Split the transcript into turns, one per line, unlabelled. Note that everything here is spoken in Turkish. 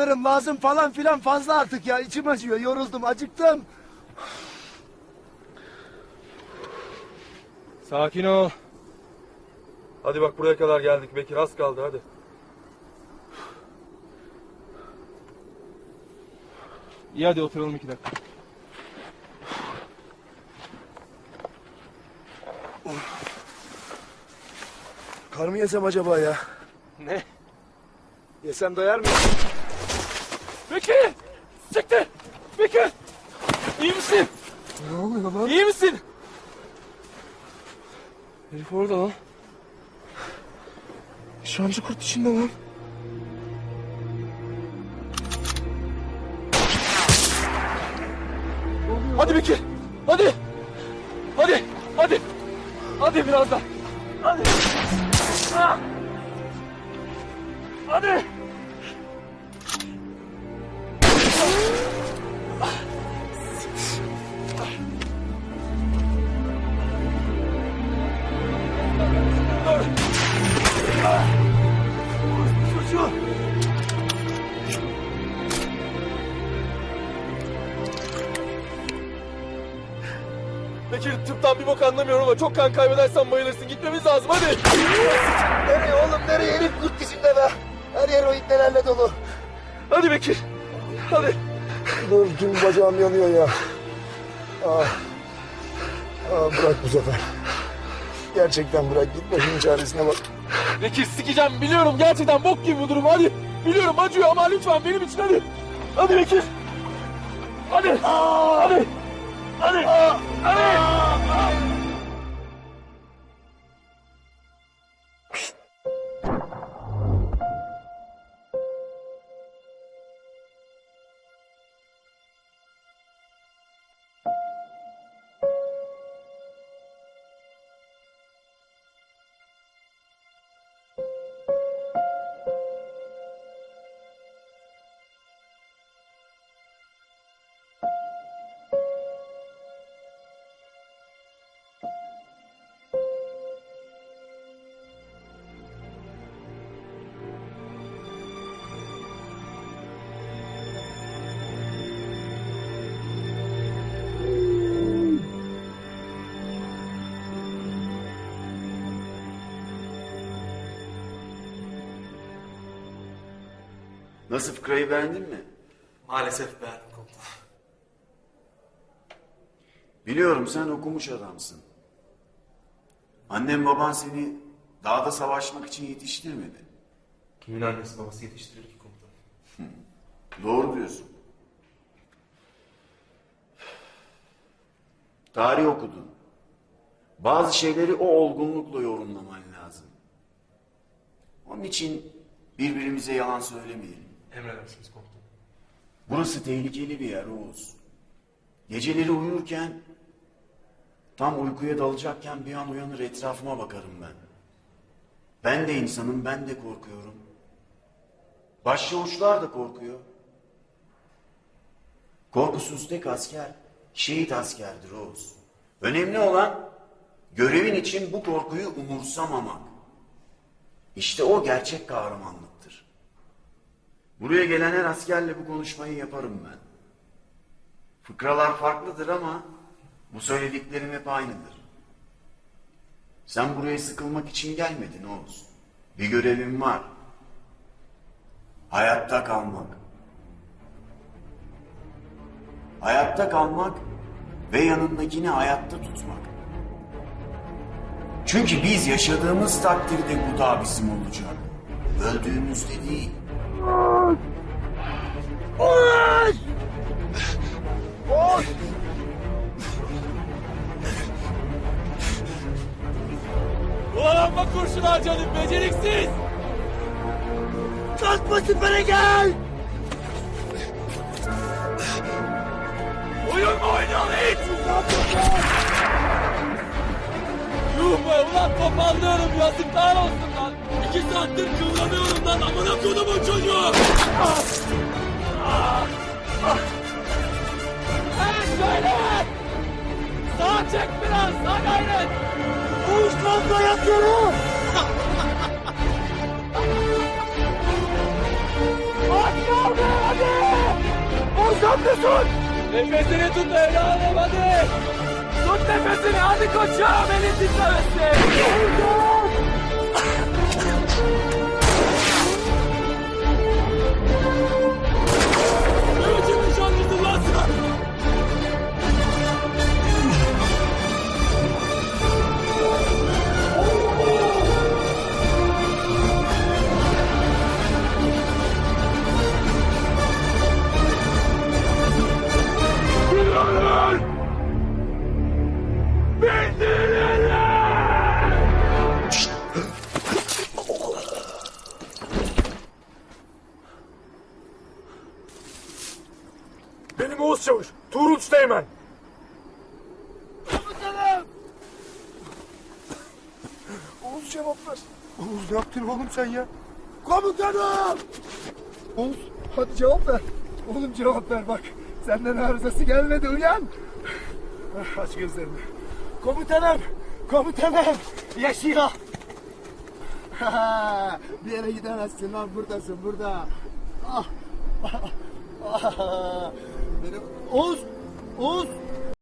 sanırım lazım falan filan fazla artık ya. İçim acıyor yoruldum acıktım.
Sakin ol. Hadi bak buraya kadar geldik Bekir az kaldı hadi. İyi hadi oturalım iki dakika.
Kar mı yesem acaba ya?
Ne?
Yesem doyar mı?
Bekir! Siktir! Bekir! İyi misin?
Ne oluyor lan?
İyi misin? Herif orada lan.
Şancı kurt içinde lan.
Hadi Bekir! Hadi! Hadi! Hadi! Hadi biraz daha! Hadi! Ah! Hadi! Tıptan bir bok anlamıyorum ama çok kan kaybedersen bayılırsın. Gitmemiz lazım hadi.
Nereye oğlum nereye? Herif kurt içinde be. Her yer o ipnelerle dolu.
Hadi Bekir. Hadi.
Dur tüm bacağım yanıyor ya. Ah. Ah, bırak bu sefer. Gerçekten bırak gitme şunun çaresine bak.
Bekir sikeceğim biliyorum gerçekten bok gibi bu durum hadi. Biliyorum acıyor ama lütfen benim için hadi. Hadi Bekir. Hadi. Hadi. Hadi. Hadi.
Nasıl fıkrayı beğendin mi?
Maalesef beğendim komutanım.
Biliyorum sen okumuş adamsın. Annem baban seni dağda savaşmak için yetiştirmedi.
Kimin annesi babası yetiştirir ki komutanım?
Doğru diyorsun. Tarih okudun. Bazı şeyleri o olgunlukla yorumlaman lazım. Onun için birbirimize yalan söylemeyelim.
Emredersiniz komutanım.
Burası tehlikeli bir yer Oğuz. Geceleri uyurken tam uykuya dalacakken bir an uyanır etrafıma bakarım ben. Ben de insanım ben de korkuyorum. Başçavuşlar da korkuyor. Korkusuz tek asker şehit askerdir Oğuz. Önemli olan görevin için bu korkuyu umursamamak. İşte o gerçek kahramanlıktır. Buraya gelen her askerle bu konuşmayı yaparım ben. Fıkralar farklıdır ama bu söylediklerim hep aynıdır. Sen buraya sıkılmak için gelmedin Oğuz. Bir görevin var. Hayatta kalmak. Hayatta kalmak ve yanındakini hayatta tutmak. Çünkü biz yaşadığımız takdirde bu da bizim olacak. Öldüğümüzde değil.
Ulan amma kurşun harcadın beceriksiz.
Kalkma süpere gel.
Oyun mu oynuyorsun hiç? Yuh be ulan topallıyorum yazıklar olsun lan. İki saattir kıvranıyorum lan amına kodumun çocuğu. Tut. Nefesini tut evladım hadi. Tut nefesini hadi koçum elin titremesin. Benim Oğuz Çavuş, Tuğrul Teğmen. Komutanım!
Oğuz cevap ver. Oğuz ne yaptın oğlum sen ya? Komutanım! Oğuz hadi cevap ver. Oğlum cevap ver bak. Senden arızası gelmedi uyan. Ah, Aç gözlerini. Komutanım! Komutanım! Yaşıyor! Bir yere gidemezsin lan buradasın burada. Ah. Ah. Oğuz! Oğuz!